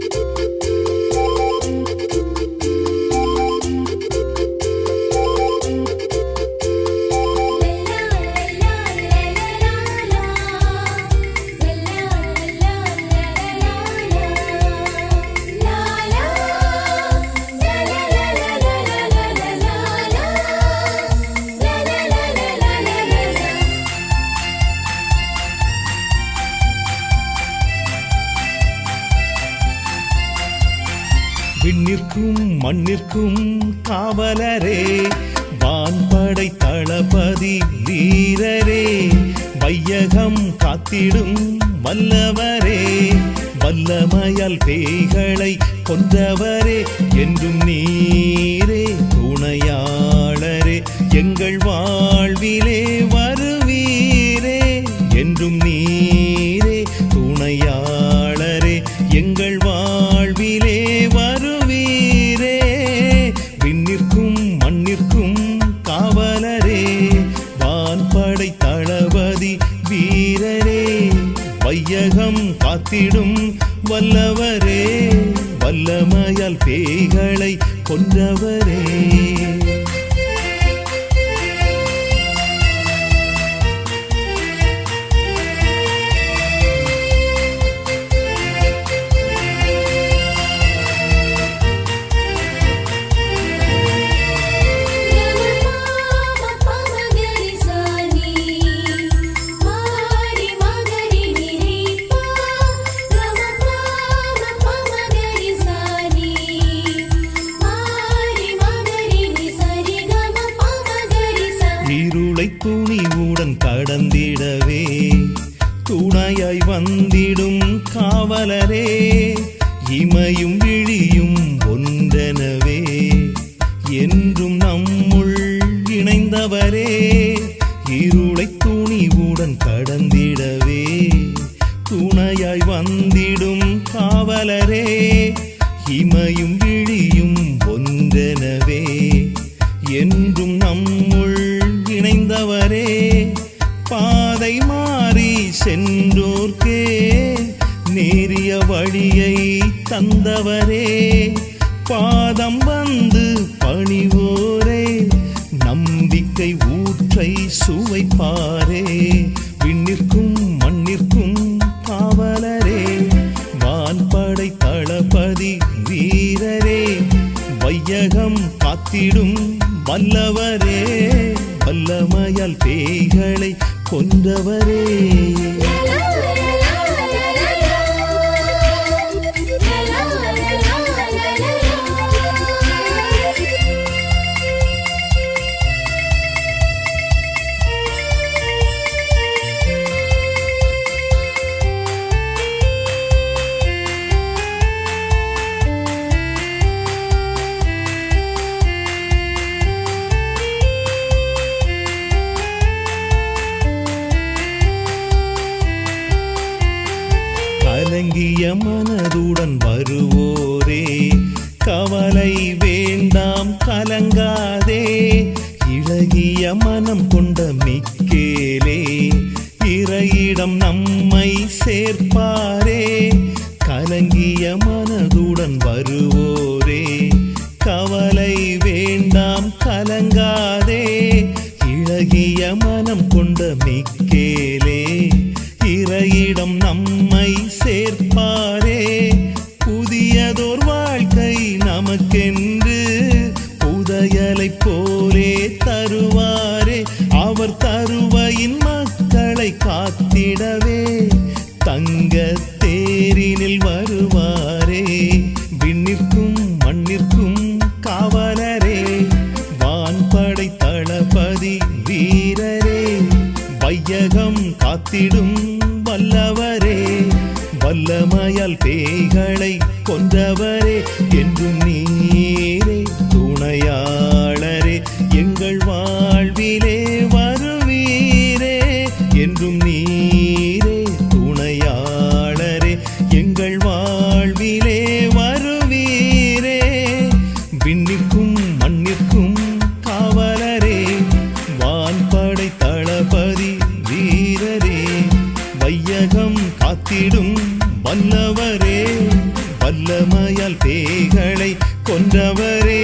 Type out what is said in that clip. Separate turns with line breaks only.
thank you விண்ணிற்கும் மண்ணிற்கும் காவலரே. வான்படை தளபதி வீரரே. வையகம் காத்திடும் வல்லவரே. வல்லமையால் பேய்களை கொன்றவரே என்றும் நீ வையகம் காத்திடும் வல்லவரே வல்லமையால் பேய்களை கொன்றவரே. துணிவுடன் கடந்திடவே. துணையாய் வந்திடும் காவலரே இமையும் விழியும் ஒன்றெனவே. என்றும் நம்முள் இணைந்தவரே இருளை துணிவுடன் கடந்திடவே. துணையாய் வந்திடும் காவலரே இமையும் பாதை மாறி சென்றோர்க்கே நேரிய வழியை தந்தவரே. பாதம் வந்து பணிவோரே நம்பிக்கை ஊற்றை சுவைப்பாரே. விண்ணிற்கும் மண்ணிற்கும் காவலரே வான்படை தளபதி வீரரே. வையகம் காத்திடும் வல்லவரே வல்லமையால் பேய்களை கொண்டவரே. வருவோரே கவலை வேண்டாம் கலங்காதே. இழகிய மனம் கொண்ட மிக்கேலே இறையிடம் நம்மை சேர்ப்பாரே. கலங்கிய மனதுடன் வருவோரே கவலை வேண்டாம் கலங்காதே. இழகிய மனம் கொண்ட மிக்கேலே நமக்கென்று புதையலை போலே தருவாரே. அவர் தருவையின் மக்களை காத்திடவே. தங்க தேரினில் வருவாரே. விண்ணிற்கும் மண்ணிற்கும் காவலரே. வான்படை தளபதி வீரரே. வையகம் காத்திடும் வல்லமையால் பேய்களை கொன்றவரே என்றும் நீரே துணையாளரே. எங்கள் வாழ்விலே வருவீரே என்றும் நீரே துணையாளரே. எங்கள் வாழ்விலே வருவீரே. விண்ணிற்கும் மண்ணிற்கும் காவலரே. வான்படை தளபதி வீரரே. வையகம் காத்திடும் வல்லவரே வல்லமையால் பேய்களை கொன்றவரே.